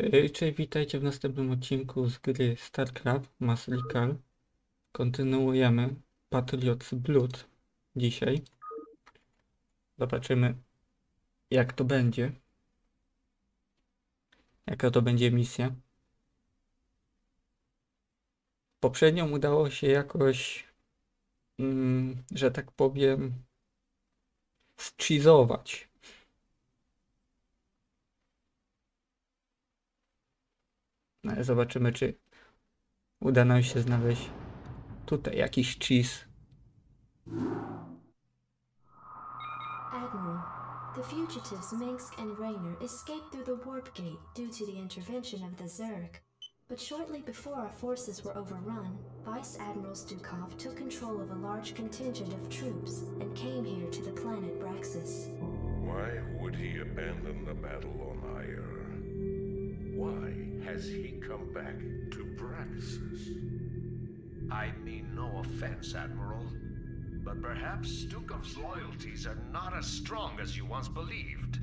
Cześć, witajcie w następnym odcinku z gry StarCraft Mass Recall. Kontynuujemy Patriots Blood dzisiaj. Zobaczymy jak to będzie. Jaka to będzie misja. Poprzednią udało się jakoś, mm, że tak powiem, schizować. No, ale zobaczymy, czy uda nam się znaleźć tutaj jakiś cheese. Admiral, the fugitives Minsk and Raynor escaped through the warp gate due to the intervention of the Zerg. But shortly before our forces were overrun, Vice Admiral Stukov took control of a large contingent of troops and came here to the planet Braxis. Why would he abandon the battle on Ire? Why has he come back to Braxis? I mean no offense, Admiral, but perhaps Stukov's loyalties are not as strong as you once believed.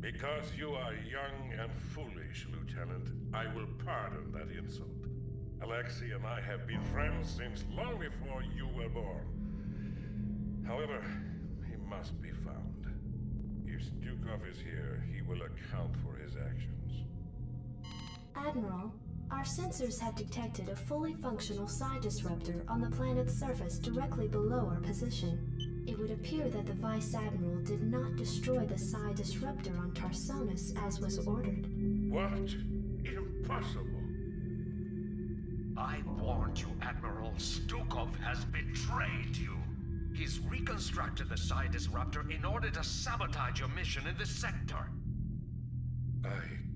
Because you are young and foolish, Lieutenant, I will pardon that insult. Alexei and I have been friends since long before you were born. However, he must be found. If Stukov is here, he will account for his actions. Admiral, our sensors have detected a fully functional psi disruptor on the planet's surface directly below our position. It would appear that the Vice Admiral did not destroy the psi disruptor on Tarsonis as was ordered. What? Impossible. I warned you, Admiral. Stukov has betrayed you. He's reconstructed the Psi Disruptor in order to sabotage your mission in this sector. I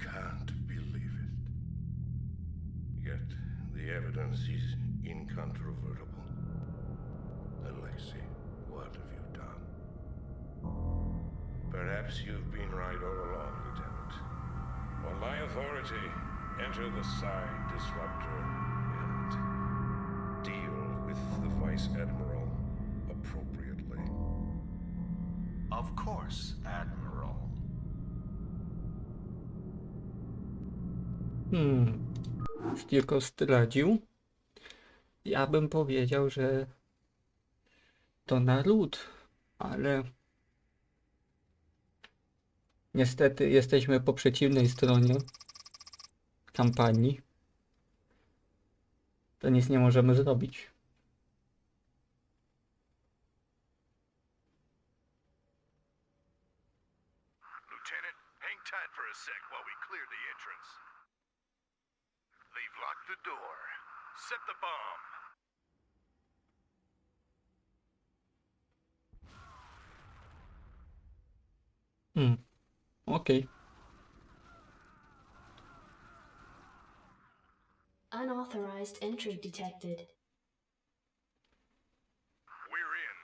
can't believe it. Yet the evidence is incontrovertible. Alexei, what have you done? Perhaps you've been right all along, Lieutenant. On my authority, enter the Psi Disruptor and deal with the Vice Admiral appropriately. Of course, Admiral. Hmm. Tylko zdradził. Ja bym powiedział, że to naród, ale niestety jesteśmy po przeciwnej stronie kampanii. To nic nie możemy zrobić. Set the bomb. Hmm. Okej. Unauthorized entry detected. We're in.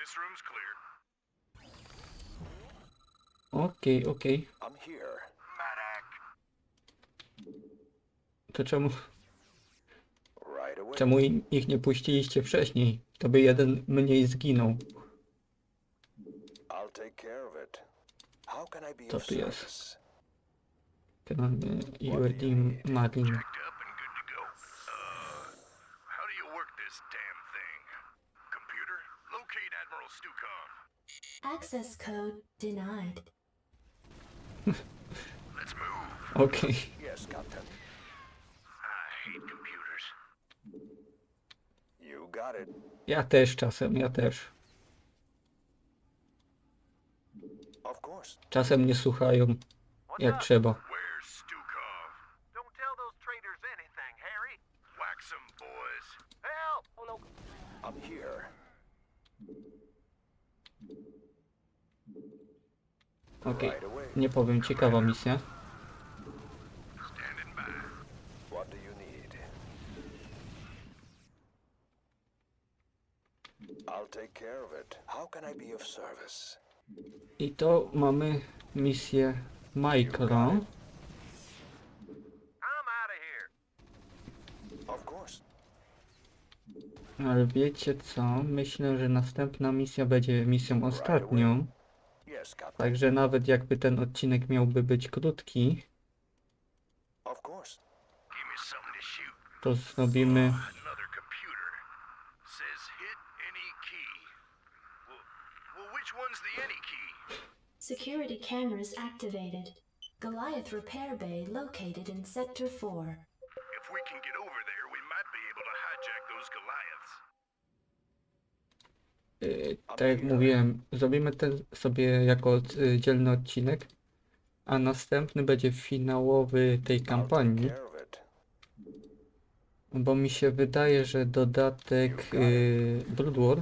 This room's clear. Okej, okej. I'm here. Madak. To czemu, Right away. Czemu ich nie puściliście wcześniej? To by jeden mniej zginął. I'll take care of it. How can I be Co of tu jest? service? Ten URD Marine. Checked up and good to go. Uh, how do you work this damn thing? Computer, locate Admiral Stukov. Access code denied. Let's move. Okej. Yes, Captain. I hate computers. You got it. Ja też czasem, ja też. Czasem nie słuchają jak trzeba. Oh no. Okej. Away. Nie powiem, ciekawa misja. Standing by. What do you need? I'll take care of it. How can I be of service? I to mamy misję Micro. I'm out of here. Of course. Ale wiecie co? Myślę, że następna misja będzie misją ostatnią. Yes, Captain. Także nawet jakby ten odcinek miałby być krótki, Of course. To zrobimy key. Well, well which one's the any key? Security cameras activated. Goliath Repair Bay located in Sector 4. If we can get over there, we might be able to hijack those Goliaths. Yy, tak jak mówiłem, zrobimy ten sobie jako y, dzielny odcinek, a następny będzie finałowy tej kampanii, bo mi się wydaje, że dodatek yy, Brood War?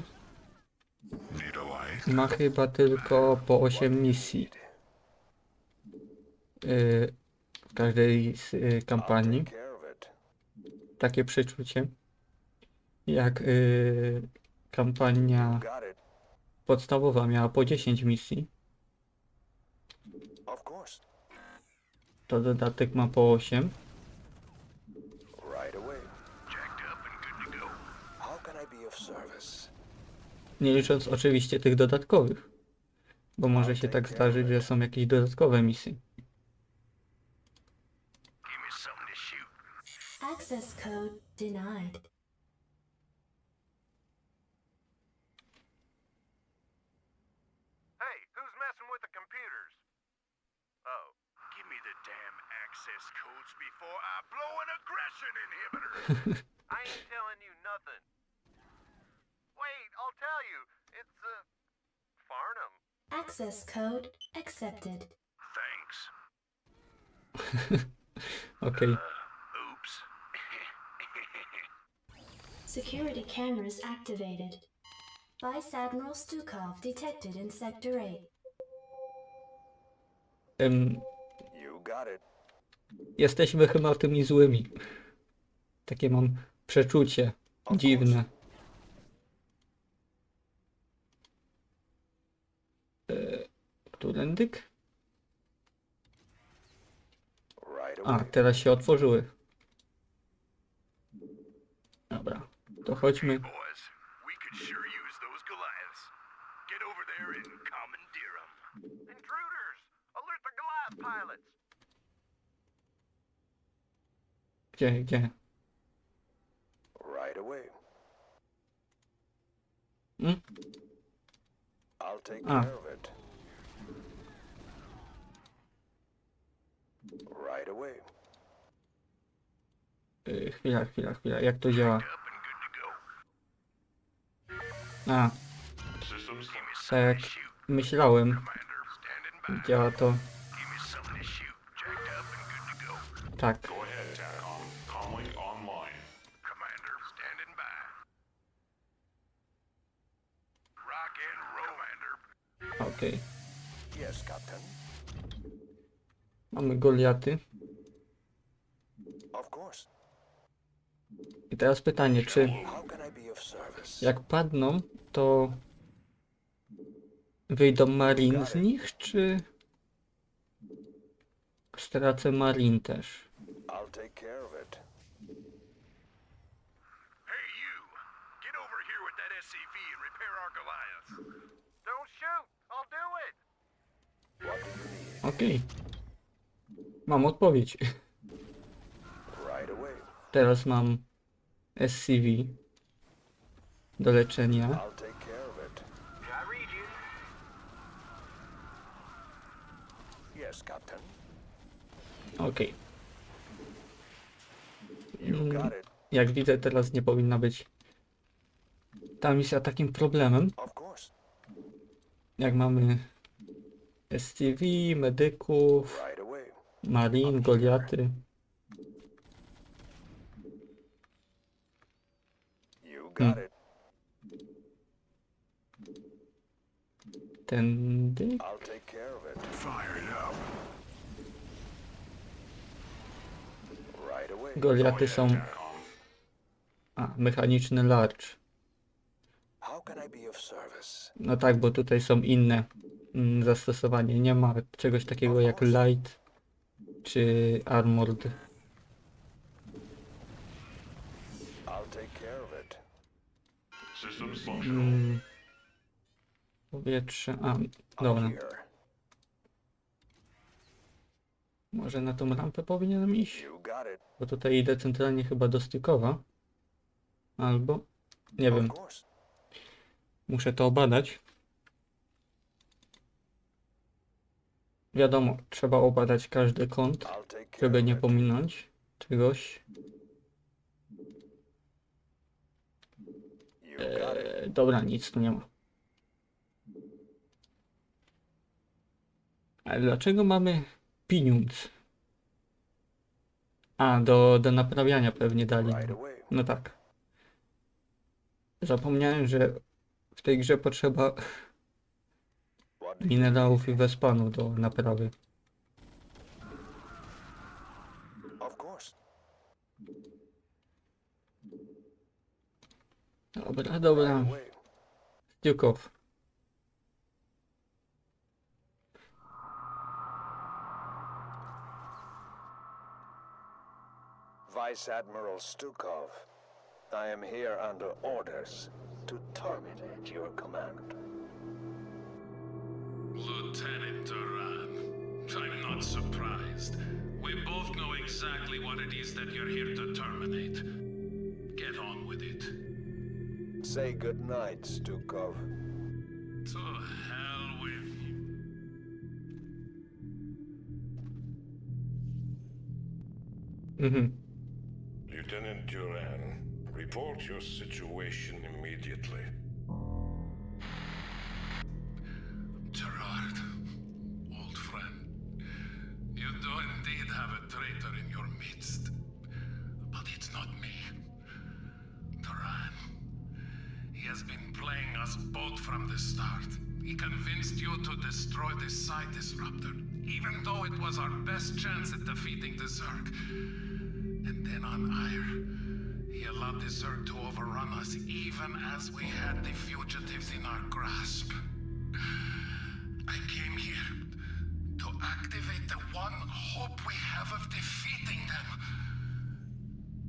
Ma chyba tylko po 8 misji yy, w każdej z I'll kampanii. Takie przeczucie, jak yy, kampania podstawowa miała po 10 misji, to dodatek ma po 8. Right away. Jacked up and good to go. How can I be of service? Nie licząc oczywiście tych dodatkowych, bo może się tak zdarzyć, że są jakieś dodatkowe misje. Access code denied. Hey, who's messing with the computers? Oh, give me the damn access codes before I blow an aggression inhibitor. I ain't telling you nothing. Access code accepted. Thanks. Okej, Oops. Security cameras activated. Vice Admiral Stukov detected in Sector 8. em, You got it. jesteśmy chyba tymi złymi. Takie mam przeczucie dziwne. E, Right A, teraz się otworzyły. Dobra, to chodźmy. Gdzie, gdzie? Right away. Mm? I'll take care of it. Right away. E, Chwila, chwila, chwila. Jak to działa? A, tak jak myślałem, działa to Give me something to shoot. Jacked up and good to go. tak. Go ahead, TACOM. Comlink online. Commander, standing by. Rock and roll, Commander. Okej. Yes, Captain. Mamy Goliaty. Of course. I teraz pytanie, czy jak padną, to wyjdą Marin z nich, czy stracę Marin też? Okej. Mam odpowiedź. Teraz mam SCV do leczenia. Okej. Mm. Jak widzę, teraz nie powinna być ta misja takim problemem. Jak mamy SCV, medyków. Marin, Goliaty. You got it. Tędy. I'll take care of it. Fire it up. Right away. Goliaty są. A, mechaniczny large. How can I be of service? No tak, bo tutaj są inne mm, zastosowania. Nie ma czegoś takiego jak light czy armored. I'll take care of it. Systems functional. Mm, powietrze. A, dobra. Może na tą rampę powinienem iść? Bo tutaj idę centralnie chyba do Stykowa. Albo... Nie wiem, muszę to obadać. Wiadomo, trzeba obadać każdy kąt, żeby nie pominąć czegoś. Eee, dobra, nic tu nie ma. Ale dlaczego mamy pieniądz? A, do, do naprawiania pewnie dali. No tak. Zapomniałem, że w tej grze potrzeba minerałów i wespanu do naprawy. Dobra, dobra. Right away. Stykow. Vice Admiral Stukov, I am here under orders to terminate your command. Lieutenant Duran, I'm not surprised. We both know exactly what it is that you're here to terminate. Get on with it. Say goodnight, Stukov. To hell with you. Mm-hmm. Lieutenant Duran, report your situation immediately. Zerg to overrun us even as we had the fugitives in our grasp. I came here to activate the one hope we have of defeating them.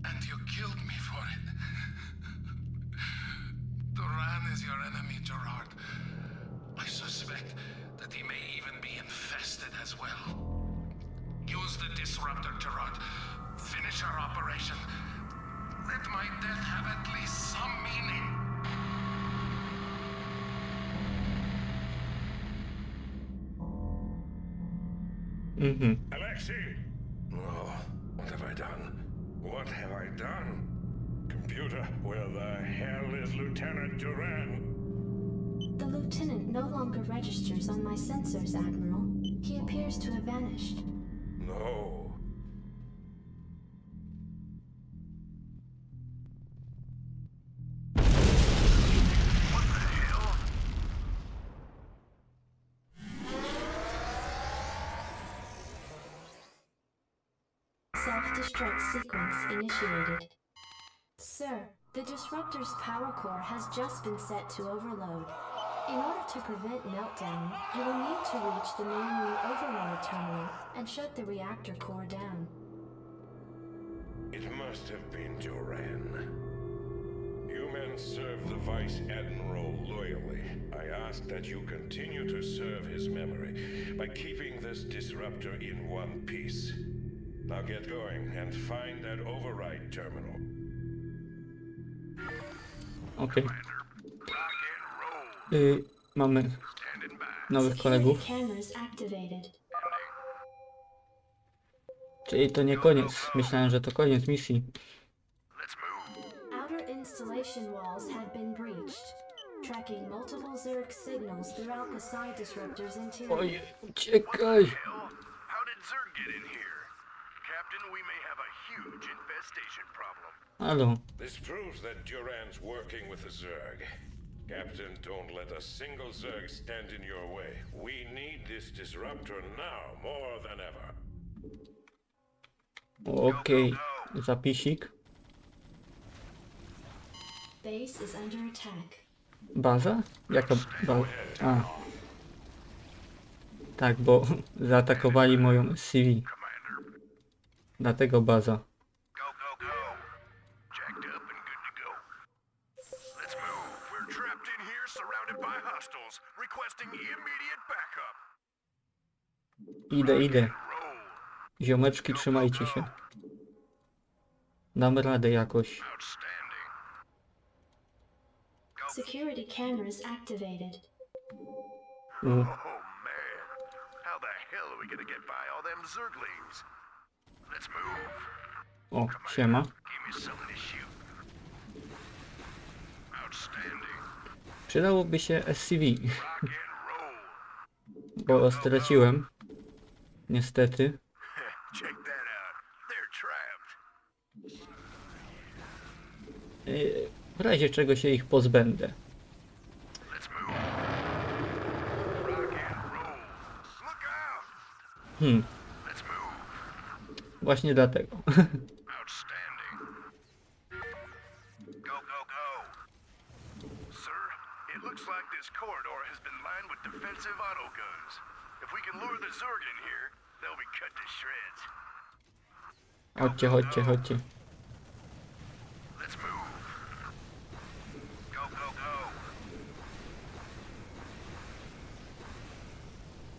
And you killed me for it. Duran is your enemy, Gerard. I suspect that he may even be infested as well. Use the disruptor, Gerard. Finish our operation. Let my death have at least some meaning. Mhm. Alexei! Oh, what have I done? What have I done? Computer, where the hell is Lieutenant Duran? The lieutenant no longer registers on my sensors, Admiral. He appears to have vanished. No. Initiated. Sir, the disruptor's power core has just been set to overload. In order to prevent meltdown, you will need to reach the manual override terminal and shut the reactor core down. It must have been Duran. You men serve the Vice Admiral loyally. I ask that you continue to serve his memory by keeping this disruptor in one piece. Now get going and find that override terminal. Okej. Y, mamy nowych kolegów. cameras activated. Czyli to nie koniec. Myślałem, że to koniec misji. Let's move. Outer installation walls had been breached, tracking multiple Zerg signals throughout the side disruptor's interior. Oj, uciekaj! How did Zerg get in here? Captain, we may have a huge infestation problem. Halo. This proves that Duran's working with the Zerg. Captain, don't let a single Zerg stand in your way. We need this disruptor now more than ever. Okej. Zapisik. Base is under attack. Baza? Jaka baza? A. Tak, bo zaatakowali moją CV. Dlatego baza. Requesting immediate backup. Idę, idę. Roll. Ziomeczki, trzymajcie się. Dam radę jakoś. Outstanding. Security cameras activated. U, Oh man, how the hell are we gonna get by all them zerglings? Let's move. o, siema. Give me something to shoot. Outstanding. Przydałoby się SCV, bo straciłem. Niestety. Yy, W razie czego się ich pozbędę. Hmm, właśnie dlatego. looks like this corridor has been lined with defensive autoguns. If we can lure the Zerg in here, they'll be cut to shreds. Chodźcie, chodźcie, chodźcie. Let's move. Go, go, go.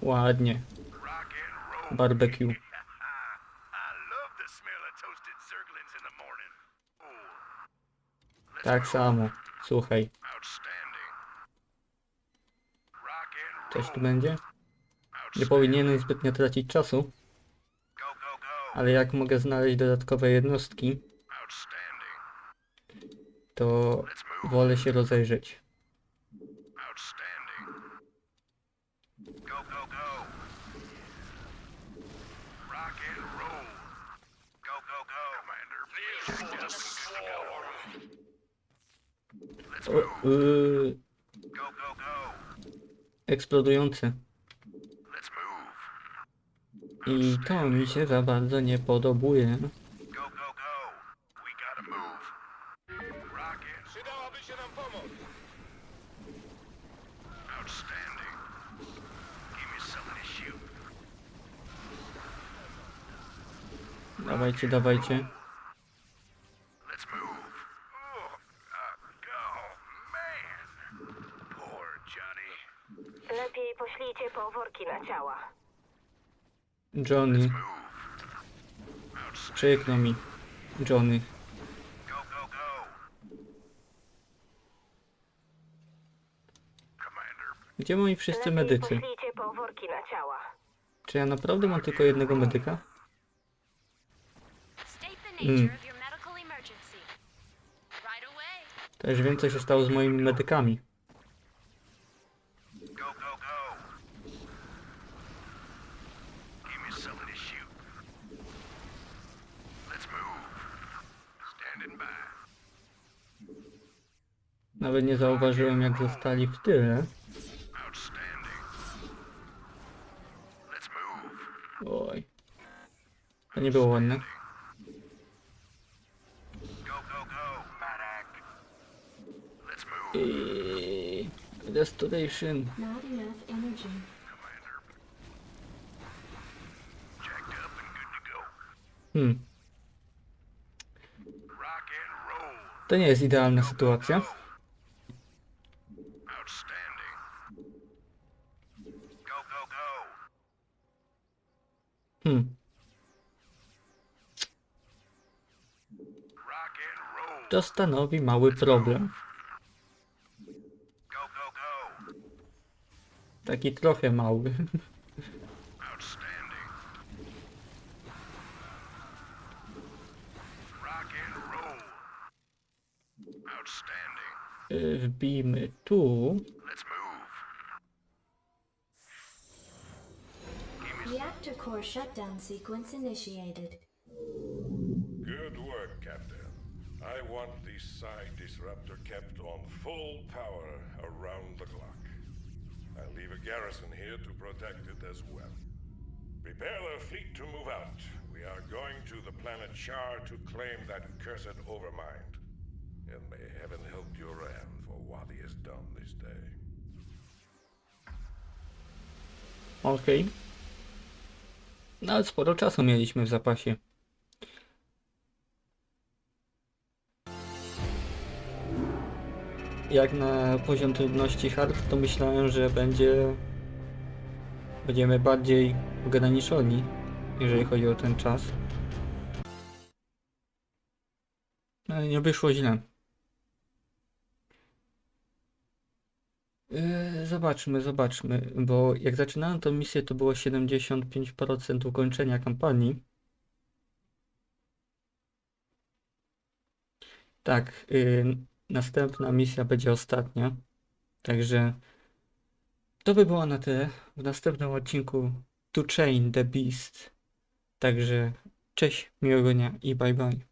Ładnie. Rock and roll. Barbecue. I love the smell of toasted Zerglings in the morning. Oh, Let's Tak move. samo. Słuchaj, Outstanding. Rock and coś tu będzie? Nie powinienem zbytnio tracić czasu, ale jak mogę znaleźć dodatkowe jednostki, to wolę się rozejrzeć. Outstanding. Go, go, go. Rock and roll. Go, go, go. Commander, Let's O, move. yy, Go, go, go. Move. I to mi się za bardzo nie podobuje. Go, go, go. We gotta move. Rock and Przydałaby się nam pomoc. outstanding. Give me something to shoot. Dawajcie, dawajcie. Let's move. Oh, uh, oh man. Poor Johnny. Lepiej poślijcie po worki na ciała. Johnny. Przykro mi. Johnny. Go, go, go. Commander, Gdzie moi wszyscy Lepiej medycy? poślijcie po worki na ciała. Czy ja naprawdę mam tylko jednego medyka? State the Mm. nature of your medical emergency. Right away. To już wiem co się stało z moimi medykami. go, go, go. Give me something to shoot. Let's move. Standing by. Nawet nie zauważyłem jak zostali w tyle. Oj. To nie było ładne. I... Go. Hmm. To nie jest idealna sytuacja. Outstanding. Go, go, go. Hmm. To stanowi mały problem. Taki trochę mały. Wbijmy tu. Let's move. Reactor core shutdown sequence initiated. Good work, Captain. I want the Psi Disruptor kept on full power around the clock. I'll leave a garrison here to protect it as well. Prepare the fleet to move out. We are going to the planet Char to claim that cursed overmind. And may heaven help Duran for what he has done this day. Okej. No ale sporo czasu mieliśmy w zapasie. Jak na poziom trudności hard, to myślałem, że będzie... Będziemy bardziej ograniczoni, jeżeli chodzi o ten czas. Ale nie wyszło źle. Yy, zobaczmy, zobaczmy, bo jak zaczynałem tę misję to było 75% ukończenia kampanii. Tak, yy, następna misja będzie ostatnia. Także to by było na tyle. W następnym odcinku To Chain the Beast. Także cześć, miłego dnia i bye bye.